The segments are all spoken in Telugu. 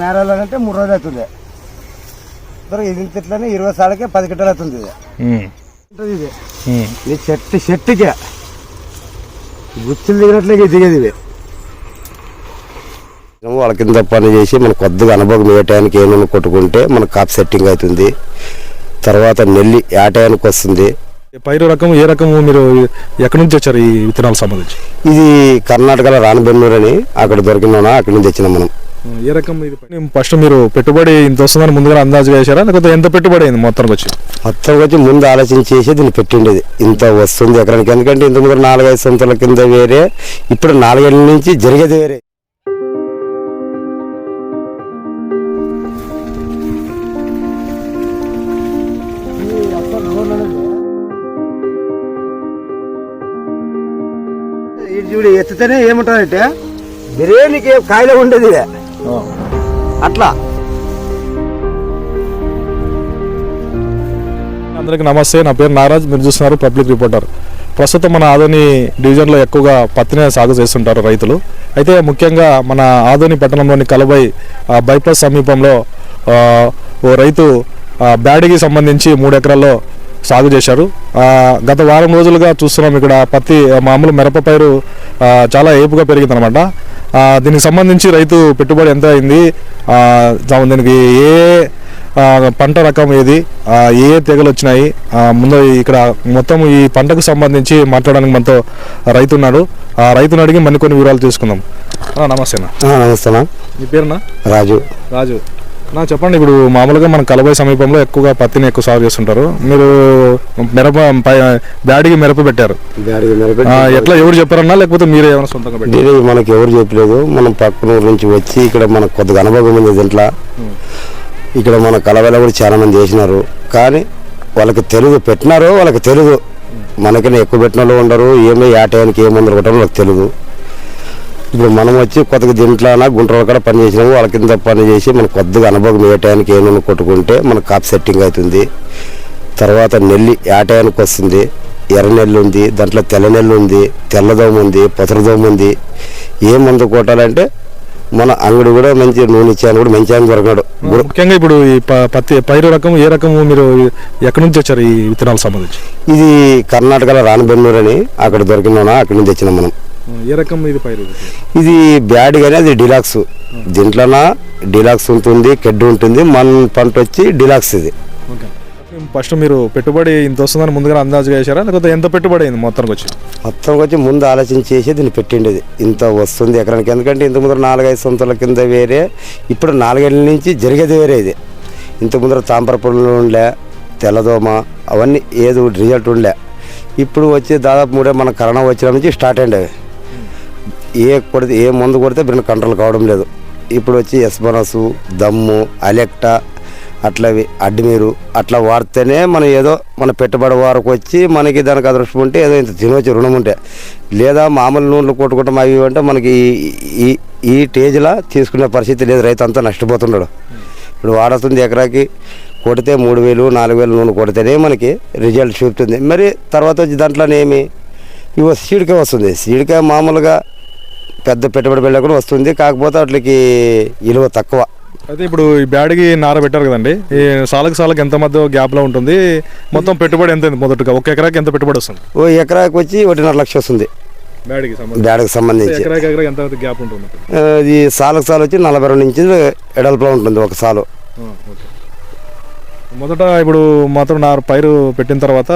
మేరాలు అంటే మూడు రోజులు అవుతుంది. ఇది తిట్లనే ఇరవై సార్లకే పది గిట్టలు అవుతుంది ఇది. చెట్టు చెట్టుకే. గుచ్చులు దిగినట్లే దిగేది ఇవి వాళ్ళ కింద పని చేసి మన కొద్దిగా అనుభవం ఏ టైంకి ఏమైనా కొట్టుకుంటే మన కాప్ సెట్టింగ్ అవుతుంది. తర్వాత నెల్లి ఏ టైంకి వస్తుంది. పైరు రకం ఏ రకము మీరు ఎక్కడి నుంచి వచ్చారు ఈ విత్తనాలకు సంబంధించి? ఇది కర్ణాటకలో రాణబెన్నూరు అని అక్కడ దొరికిన అక్కడి నుంచి వచ్చినాం మనం. ఏ రకం ఇది? ఫస్ట్ మీరు పెట్టుబడి ఇంత వస్తుందని ముందుగా అందాజుగా వేశారా? లేకపోతే ఎంత పెట్టుబడి అయింది మొత్తం వచ్చి? మొత్తం వచ్చి ముందు ఆలోచించేసి దీన్ని పెట్టిండేది. ఇంత వస్తుంది ఎకరానికి. ఎందుకంటే ఇంత ముందు నాలుగైదు సంవత్సరాల కింద వేరే ఇప్పుడు నాలుగేళ్ళ నుంచి జరిగేది వేరే. చూడు ఎత్తితేనే ఏముంటుందంటే బిర్యానీకి కాయలు ఉండేది ఇది. అట్లా. అందరికీ నమస్తే నా పేరు నారాజ్ మీరు చూస్తున్నారు పబ్లిక్ రిపోర్టర్. ప్రస్తుతం మన ఆదోని డివిజన్లో ఎక్కువగా పత్తిని సాగు చేస్తుంటారు రైతులు. అయితే ముఖ్యంగా మన ఆదోని పట్టణంలోని కలబై బైపాస్ సమీపంలో ఓ రైతు బ్యాడీకి సంబంధించి మూడు ఎకరాల్లో సాగు చేశారు. గత వారం రోజులుగా చూస్తున్నాం ఇక్కడ పత్తి మామూలు మిరప పైరు చాలా ఏపుగా పెరిగిందనమాట దీనికి సంబంధించి రైతు పెట్టుబడి ఎంత అయింది? దీనికి ఏ పంట రకం ఏది? ఏ ఏ తెగలు వచ్చినాయి? ముందు ఇక్కడ మొత్తం ఈ పంటకు సంబంధించి మాట్లాడడానికి మనతో రైతు ఉన్నాడు. ఆ రైతుని అడిగి మరికొన్ని వివరాలు తీసుకుందాం. నమస్తే నమస్తేనా మీ పేరునా రాజు. రాజు. నా చెప్పండి ఇప్పుడు మామూలుగా మన కలబాయి సమీపంలో ఎక్కువగా పత్తిని ఎక్కువ సాగు చేస్తుంటారు. మీరు మిరప బ్యాడికి మిరప పెట్టారు. ఎట్లా ఎవరు చెప్పారన్నా లేకపోతే మీరే ఏమైనా సొంతంగా పెట్టారు? మనకి ఎవరు చెప్పలేదు. మనం పక్కన ఊరు నుంచి వచ్చి ఇక్కడ మనకు కొద్దిగా అనుభవం ఉంది దీంట్లో. ఇక్కడ మన కలవల కూడా చాలా మంది చేసినారు. కానీ వాళ్ళకి తెలుగు పెట్టినారు వాళ్ళకి తెలుగు మనకైనా ఎక్కువ పెట్టిన వాళ్ళు ఉండరు. ఏమి ఆ టైంకి ఏ మందులు కొట్టారో వాళ్ళకి తెలుగు ఇప్పుడు మనం వచ్చి కొద్దిగా దీంట్లో గుంటూరు కూడా పని చేసినాము వాళ్ళ కింద పని చేసి మనకు కొద్దిగా అనుభవం ఏ టైంకి ఏమైనా కొట్టుకుంటే మన కాప్ సెట్టింగ్ అవుతుంది. తర్వాత నెల్లి ఆ టైంకి వస్తుంది. ఎర్ర నెల్లు ఉంది దాంట్లో తెల్ల నెల్లు ఉంది తెల్లదోమ ఉంది పొసరదోమ ఉంది. ఏ మందు కొట్టాలంటే మన అంగడి కూడా మంచి నూనె ఇచ్చాను కూడా మంచి ఆయన దొరకడు ముఖ్యంగా ఇప్పుడు ఈ పత్తి పైరు రకం ఏ రకము మీరు ఎక్కడి నుంచి వచ్చారు ఈ విత్తనాలకు సంబంధించి? ఇది కర్ణాటకలో రాణబెన్నూరు అని అక్కడ దొరికిన అక్కడి నుంచి వచ్చినాం మనం. ఏ రకం ఇది పైరు ఇది? బ్యాడ్ కానీ అది డిలాక్స్. దీంట్లోన డిలాక్స్ ఉంటుంది కెడ్డు ఉంటుంది మన పంట వచ్చి డిలాక్స్ ఇది. ఫస్ట్ మీరు పెట్టుబడి ఇంత వస్తుందని ముందుగా అందాజుగా వేశారా? లేకపోతే ఎంత పెట్టుబడి అయింది మొత్తానికి వచ్చి? మొత్తం వచ్చి ముందు ఆలోచించేసి దీన్ని పెట్టిండేది. ఇంత వస్తుంది ఎకరానికి. ఎందుకంటే ఇంత ముందర నాలుగైదు సంవత్సరాల కింద వేరే ఇప్పుడు నాలుగేళ్ళ నుంచి జరిగేది వేరే ఇది. ఇంత ముందర పుల్లలు ఉండే తెల్లదోమ అవన్నీ ఏదో రిజల్ట్ ఉండే ఇప్పుడు వచ్చి దాదాపు మూడే మన కరోనా వచ్చిన నుంచి స్టార్ట్ అయ్యింది ఏ కొడితే ఏ మందు కొడితే బిన్న కంట్రోల్ కావడం లేదు. ఇప్పుడు వచ్చి ఎస్బనసు దమ్ము అలెక్టా అట్లవి అడ్మిరు అట్లా వాడితేనే మనం ఏదో మన పెట్టుబడి వారికి వచ్చి మనకి దానికి అదృష్టం ఉంటే ఏదో ఇంత తినవచ్చు రుణం ఉంటే. లేదా మామూలు నూనెలు కొట్టుకుంటాం అవి అంటే మనకి ఈ- ఈ టేజ్లా స్టేజ్లో తీసుకునే పరిస్థితి లేదు. రైతు అంతా నష్టపోతున్నాడు. ఇప్పుడు వాడుతుంది ఎకరాకి కొడితే మూడు వేలు నాలుగు వేలు నూనె కొడితేనే మనకి రిజల్ట్ చూపుతుంది. మరి తర్వాత వచ్చి దాంట్లోనేమి? ఇవి సీడికాయ వస్తుంది. సీడికాయ మామూలుగా పెద్ద పెట్టుబడి వెళ్ళకుండా వస్తుంది. కాకపోతే వాటికి విలువ తక్కువ. అయితే ఇప్పుడు ఈ బ్యాడ్కి నార పెట్టారు కదండి. ఈ సాలకు సాలకు ఎంత మధ్య గ్యాప్లో ఉంటుంది? మొత్తం పెట్టుబడి ఎంత మొదటగా? ఒక ఎకరాకి ఎంత పెట్టుబడి వస్తుంది? ఓ ఎకరాకి వచ్చి ఒకటిన్నర లక్ష వస్తుంది. బ్యాడ్కి సంబంధించి. గ్యాప్ ఉంటుంది? ఇది సాలకు సాలు వచ్చి నలభై రెండు నుంచి ఎడల్పులో ఉంటుంది ఒక సాలు. మొదట ఇప్పుడు మాత్రం నా పైరు పెట్టిన తర్వాత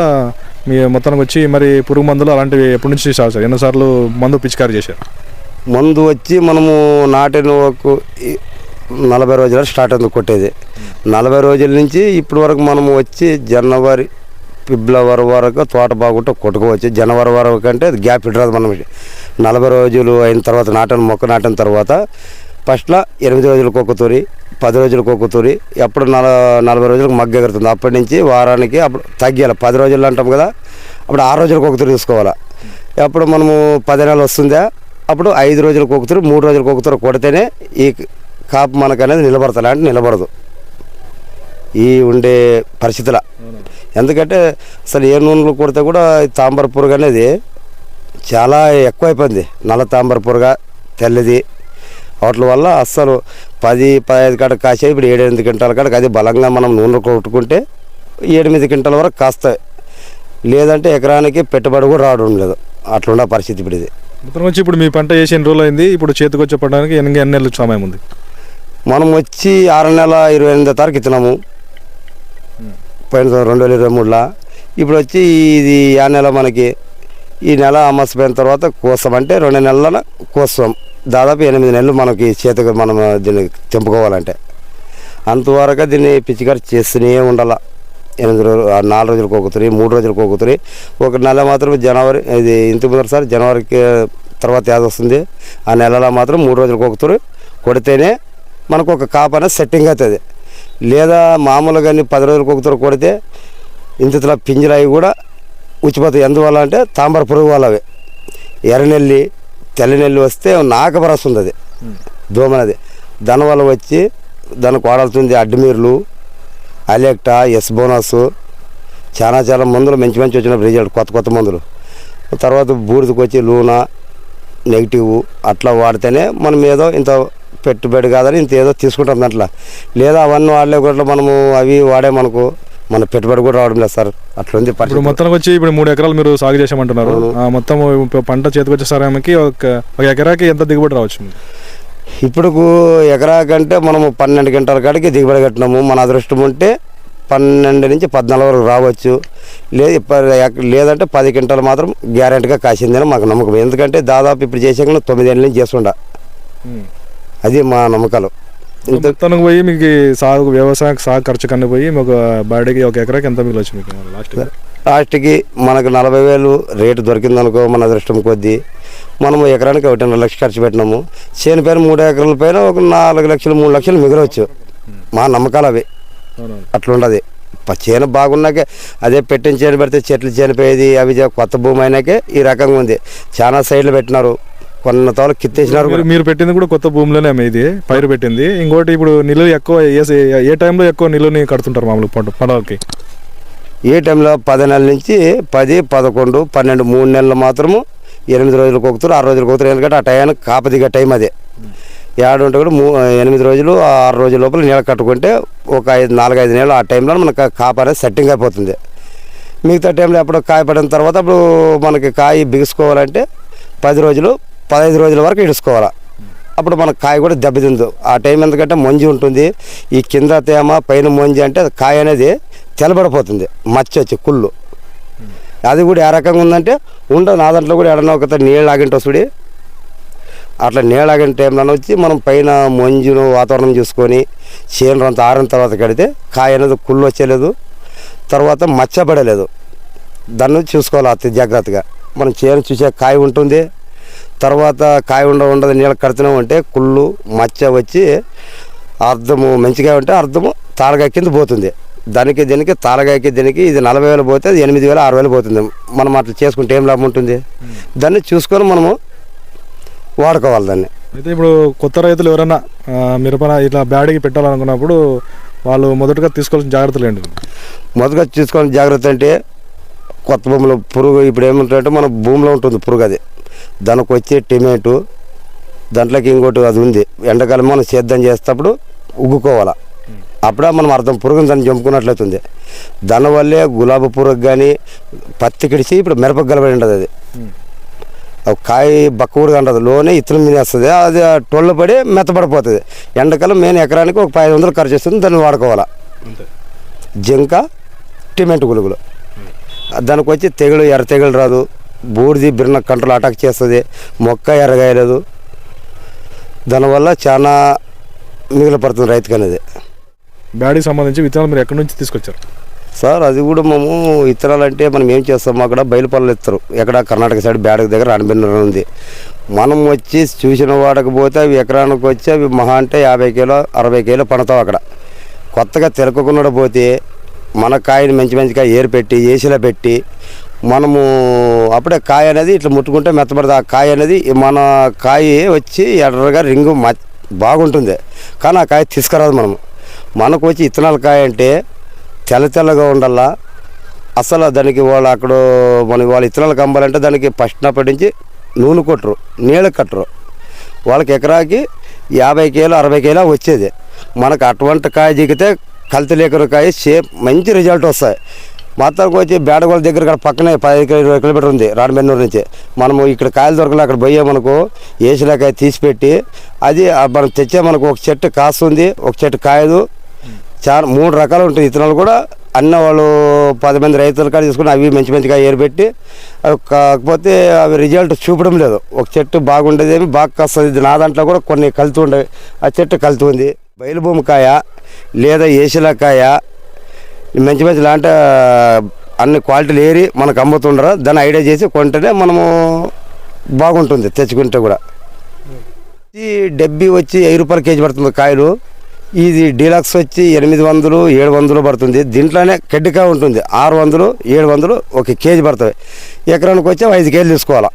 మీ మొత్తానికి వచ్చి మరి పురుగు మందులు అలాంటివి ఎప్పటి నుంచి చేశారు ఎన్నోసార్లు మందు పిచికారీ చేశారు? మందు వచ్చి మనము నాటిన ఒక నలభై రోజులు స్టార్ట్ అయింది కొట్టేది. నలభై రోజుల నుంచి ఇప్పటి వరకు మనము వచ్చి జనవరి ఫిబ్రవరి వరకు తోట బాగుంటే కొట్టుకోవచ్చు. జనవరి వరకు అంటే అది గ్యాప్ ఇడరాదు మనం నలభై రోజులు అయిన తర్వాత నాటిన మొక్క నాటిన తర్వాత ఫస్ట్లో ఎనిమిది రోజులకు ఒక తూరి పది రోజులకు ఒక తూరి అప్పుడు నల నలభై రోజులకు మగ్గ ఎగురుతుంది. అప్పటి నుంచి వారానికి అప్పుడు తగ్గాలి పది రోజులు అంటాం కదా అప్పుడు ఆరు రోజులకు ఒక తూరి తీసుకోవాలి. అప్పుడు మనము పది నెలలు వస్తుందా అప్పుడు ఐదు రోజులకు ఒక తూరి మూడు రోజులకు ఒక తూరి కొడితేనే ఈ కాపు మనకు అనేది నిలబడతా అంటే నిలబడదు. ఈ ఉండే పరిస్థితుల. ఎందుకంటే అసలు ఏ నూనెలు కొడితే కూడా తాంబర పురుగు అనేది చాలా ఎక్కువైపోయింది. నల్ల తాంబర పురుగ తెల్లది. వాటి వల్ల అస్సలు పది పదహైదు కాడ కాసే ఇప్పుడు ఏడు ఎనిమిది క్వింటాల కాడకి అది బలంగా మనం నూనె కొట్టుకుంటే ఎనిమిది క్వింటాల వరకు కాస్తాయి. లేదంటే ఎకరానికి పెట్టుబడి కూడా రావడం లేదు. అట్లున్న పరిస్థితి ఇప్పుడు ఇది. మొత్తం వచ్చి ఇప్పుడు మీ పంట వేసి ఎన్ని రోజులు అయింది ఇప్పుడు చేతికి వచ్చే పడడానికి ఎన్ని ఎన్ని నెలలు సమయం ఉంది? మనం వచ్చి ఆరు నెల ఇరవై ఎనిమిదో తారీఖు ఇచ్చినాము. పోయిన రెండు వేల ఇరవై మూడులో. ఇప్పుడు వచ్చి ఇది ఆ నెల మనకి ఈ నెల అమ్మసిపోయిన తర్వాత కోసమంటే అంటే రెండు నెలల కోసం దాదాపు ఎనిమిది నెలలు మనకి చేతికి మనం దీన్ని తెంపుకోవాలంటే. అంతవరకు దీన్ని పిచ్చికారు చేస్తూనే ఉండాలి. ఎనిమిది రోజులు నాలుగు రోజులకు ఒకతురి మూడు రోజులకు ఒకతురి ఒక నెల మాత్రం జనవరి ఇది ఇంత ముందర సార్ జనవరికి తర్వాత యాద వస్తుంది. ఆ నెలలో మాత్రం మూడు రోజులకు ఒకతురి కొడితేనే మనకు ఒక కాపు అనేది సెట్టింగ్ అవుతుంది. లేదా మామూలుగా కానీ పది రోజులకు ఒకతురు కొడితే ఇంతలా పింజలు అవి కూడా ఉచ్చిపోతాయి ఎందువల్ల అంటే తాంబర పురుగు వల్ల అవి. ఎర్రనెల్లి తెల్లనెల్లి వస్తే నాకబర వస్తుంది అది. దోమనది. దానివల్ల వచ్చి దానికి వాడాల్సింది అడ్డమీర్లు అలెక్టా ఎస్ బోనస్ చాలా చాలా మందులు మంచి మంచి వచ్చిన రిజల్ట్ కొత్త కొత్త మందులు. తర్వాత బూడిదకి వచ్చి లూనా నెగిటివ్ అట్లా వాడితేనే మనం ఏదో ఇంత పెట్టుబడి కాదని ఇంత ఏదో తీసుకుంటాం దాంట్లో. లేదా అవన్నీ వాడలే కూడా మనము అవి వాడే మనకు మన పెట్టుబడి కూడా రావడం లేదు సార్. అట్లుంది ఇప్పుడు పరిస్థితి మొత్తానికి వచ్చి ఇప్పుడు మూడు ఎకరాలు మీరు సాగు చేసామంటున్నారు ఆ మొత్తం ఇప్పుడు పంట చేతికి వచ్చే సమయానికి ఒక ఒక ఎకరాకి ఎంత దిగుబడి రావచ్చు? మీకు? ఇప్పుడు ఎకరా కంటే మనము పన్నెండు గంటల కాడికి దిగుబడి కట్టినాము. మన అదృష్టం ఉంటే పన్నెండు నుంచి పద్నాలుగు వరకు రావచ్చు. లేదు లేదంటే పది క్వింటాలు మాత్రం గ్యారెంటీగా కాసిందని మాకు నమ్మకం. ఎందుకంటే దాదాపు ఇప్పుడు చేసాక తొమ్మిదేళ్ళ నుంచి చేస్తుండ. అది మా నమ్మకాలు. ఇంత మొత్తానికి పోయి మీకు సాగు వ్యవసాయ సాగు ఖర్చు కన్నా పోయి మీకు బాడీకి ఒక ఎకరాకి ఎంత మిగిలొచ్చు మీకు లాస్ట్ లాస్ట్కి మనకు నలభై వేలు రేటు దొరికిందనుకో మన అదృష్టం కొద్దీ మనము ఎకరానికి ఒకటిన్నర లక్ష ఖర్చు పెట్టినాము. చేను పైన మూడు ఎకరాల పైన ఒక నాలుగు లక్షలు మూడు లక్షలు మిగలవచ్చు. మా నమ్మకాలు అవి. అట్లుండదు. చేను బాగున్నాకే అదే పెట్టిన చేను పెడితే చెట్లు చనిపోయేది అవి కొత్త భూమి అయినాకే ఈ రకంగా ఉంది. చాలా సైడ్లు పెట్టినారు. కొన్న తోలు కిత్తేసినారు మీరు- పెట్టింది కూడా కొత్త భూమిలోనే ఇది పైరు పెట్టింది. ఇంకోటి ఇప్పుడు నిల్లు ఎక్కువ ఏ టైంలో ఎక్కువ నిల్లుని కడుతుంటారు మామూలు పంటలకి. ఏ టైంలో పది నెలల నుంచి పది పదకొండు పన్నెండు మూడు నెలలు మాత్రము ఎనిమిది రోజులకు ఒకరు ఆరు రోజులకు ఒకరు ఎందుకంటే ఆ టయానికి కాపదిగా టైం అదే. ఏడు ఉంటే కూడా మూ ఎనిమిది రోజులు ఆరు రోజుల లోపల నీళ్ళ కట్టుకుంటే ఒక ఐదు నాలుగైదు నెలలు ఆ టైంలో మనకు కాప అనేది సెట్టింగ్ అయిపోతుంది. మిగతా టైంలో ఎప్పుడు కాయ పడిన తర్వాత అప్పుడు మనకి కాయ బిగుసుకోవాలంటే పది రోజులు పదహైదు రోజుల వరకు ఇడుచుకోవాలి అప్పుడు మన కాయ కూడా దెబ్బతిందు. ఆ టైం ఎందుకంటే మంజు ఉంటుంది. ఈ కింద తేమ పైన మంజు అంటే కాయ అనేది తెలబడిపోతుంది. మచ్చ వచ్చి కుళ్ళు. అది కూడా ఏ రకంగా ఉందంటే ఉండదు నా దాంట్లో కూడా ఎడన ఒక నీళ్ళు ఆగింటి వస్తుడి అట్లా నీళ్ళు ఆగిన టైంలో వచ్చి మనం పైన మంజును వాతావరణం చూసుకొని చేను అంత ఆరిన తర్వాత కడితే కాయ అనేది కుళ్ళు వచ్చేలేదు. తర్వాత మచ్చ పడలేదు. దాన్ని చూసుకోవాలి అతి జాగ్రత్తగా. మనం చేను చూసే కాయ ఉంటుంది. తర్వాత కాయ ఉండ ఉండదు నీళ్ళు కడుతున్నాం అంటే కుళ్ళు మచ్చ వచ్చి అర్థము మంచిగా ఉంటే అర్థము తాళగా కింద పోతుంది. దానికి దీనికి తాళగాయకి దీనికి ఇది నలభై వేలు పోతే అది ఎనిమిది వేలు ఆరు వేలు పోతుంది. మనం అట్లా చేసుకుంటే ఏం లాభం ఉంటుంది? దాన్ని చూసుకొని మనము వాడుకోవాలి దాన్ని. అయితే ఇప్పుడు కొత్త రైతులు ఎవరైనా ఆ, మిరపన ఇట్లా బ్యాడీకి పెట్టాలనుకున్నప్పుడు వాళ్ళు మొదటగా తీసుకోవాల్సిన జాగ్రత్తలు ఏంటి? మొదటగా చూసుకోవాల్సిన జాగ్రత్త అంటే కొత్త భూమిలో పురుగు ఇప్పుడు ఏముంటుందంటే మన భూమిలో ఉంటుంది పురుగు అది. దానికి వచ్చే టమాటో దాంట్లోకి ఇంకోటి అది ఉంది. ఎండాకాలం మనం సేద్యం చేసేటప్పుడు ఉగ్గుకోవాలా. అప్పుడే మనం అర్థం పురుగుని దాన్ని చంపుకున్నట్లయితుంది దానివల్లే గులాబీ పురుగు కానీ పత్తి కిడిచి ఇప్పుడు మిరపకు గలబడి ఉంటుంది అది. కాయ బక్క కూడా ఉండదు లోనే ఇత్తనం తినేస్తుంది అది టొల్ల పడి మెత్తపడిపోతుంది ఎండాకాలం మెయిన్ ఎకరానికి ఒక పది వందలు ఖర్చు వస్తుంది దాన్ని వాడుకోవాలా. జింక టిమెంట్ గులుగులు. దానికి వచ్చి తెగులు ఎర్ర తెగులు రాదు. బూడిది బిర్న కంట్రోల్ అటాక్ చేస్తుంది మొక్క ఎర్రగాయలేదు. దానివల్ల చాలా మిగిలి పడుతుంది రైతుకి అనేది బ్యాడీకి సంబంధించి విత్తనాలు మీరు ఎక్కడి నుంచి తీసుకొచ్చారు? సార్ అది కూడా మేము విత్తనాలు అంటే మనం ఏం చేస్తాం అక్కడ బయలుపల్లి ఇస్తారు. ఎక్కడ కర్ణాటక సైడ్ బ్యాడక దగ్గర అణబెన్నర ఉంది. మనం వచ్చి చూసిన వాడకపోతే అవి ఎకరానికి వచ్చి అవి మహా అంటే యాభై కిలో అరవై కిలో పడతాం అక్కడ. కొత్తగా తిరగకుండా పోతే మన కాయని మంచి మంచి కాయ ఏరు పెట్టి ఏసీలో పెట్టి మనము అప్పుడే కాయ అనేది ఇట్లా ముట్టుకుంటే మెత్తబడదు. ఆ కాయ అనేది మన కాయ వచ్చి ఎర్రగా రింగు మ బాగుంటుంది. కానీ ఆ కాయ తీసుకురాదు మనము. మనకు వచ్చి ఇత్తనాల కాయ అంటే తెల్ల తెల్లగా ఉండాలా? అసలు దానికి వాళ్ళు అక్కడ మన వాళ్ళు ఇత్తనాలు కమ్మాలంటే దానికి ఫస్ట్ నుంచి నూనె కొట్టరు నీళ్ళు కట్టరు. వాళ్ళకి ఎకరాకి యాభై కేలు అరవై కేలా వచ్చేది. మనకు అటువంటి కాయ దిగితే కల్తీ లేకరు కాయ సేమ్ మంచి రిజల్ట్ వస్తాయి. మొత్తానికి వచ్చి బేడగోళ దగ్గర ఇక్కడ పక్కనే పది ఇరవై కిలోమీటర్ ఉంది రాడబెన్నూరు నుంచి. మనము ఇక్కడ కాయలు దొరకలే అక్కడ పోయే మనకు ఏసులకాయ తీసిపెట్టి అది మనం తెచ్చే మనకు ఒక చెట్టు కాస్తుంది ఒక చెట్టు కాయదు చాలా మూడు రకాలు ఉంటాయి. ఇతనాలు కూడా అన్న వాళ్ళు పది మంది రైతుల కాడ తీసుకుని అవి మంచి మంచిగా ఏరిపెట్టి అవి కాకపోతే అవి రిజల్ట్ చూపడం లేదు. ఒక చెట్టు బాగుండేదేమి బాగా కాస్తుంది. నా దాంట్లో కూడా కొన్ని కలుతూ ఉండేవి. ఆ చెట్టు కలుతూ ఉంది. బయలుభూమి కాయ లేదా ఏసిల కాయ మంచి మంచి లాంటి అన్ని క్వాలిటీలు ఏరి మనకు అమ్ముతుండరు. దాన్ని ఐడియా చేసి కొంటేనే మనము బాగుంటుంది తెచ్చుకుంటే కూడా. ఈ డెబ్బీ వచ్చి వెయ్యి రూపాయలు కేజీ పడుతుంది కాయలు. ఇది డీలక్స్ వచ్చి ఎనిమిది వందలు ఏడు వందలు పడుతుంది. దీంట్లోనే గడ్డికాయ ఉంటుంది. ఆరు వందలు ఏడు వందలు ఒక కేజీ పడుతుంది. ఎకరానికి వచ్చి ఐదు కేజీలు తీసుకోవాలి?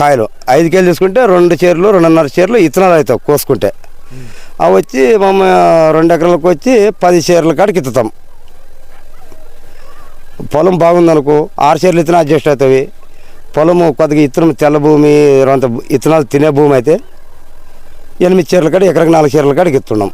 కాయలు. ఐదు కేజీలు తీసుకుంటే రెండు చీరలు రెండున్నర చీరలు ఇత్తనాలు అవుతాయి కోసుకుంటే. అవి వచ్చి మమ్మ రెండు ఎకరాలకు వచ్చి పది చీరల కాడికి ఇత్తుతాం. పొలం బాగుందనుకో ఆరు చీరలు ఇత్తనాలు అడ్జస్ట్ అవుతాయి. పొలము కొద్దిగా ఇత్తనం తెల్ల భూమి ఇత్తనాలు తినే భూమి అయితే ఎనిమిది చీరల కాడ ఎకరకు నాలుగు చీరల కాడికి ఇస్తున్నాం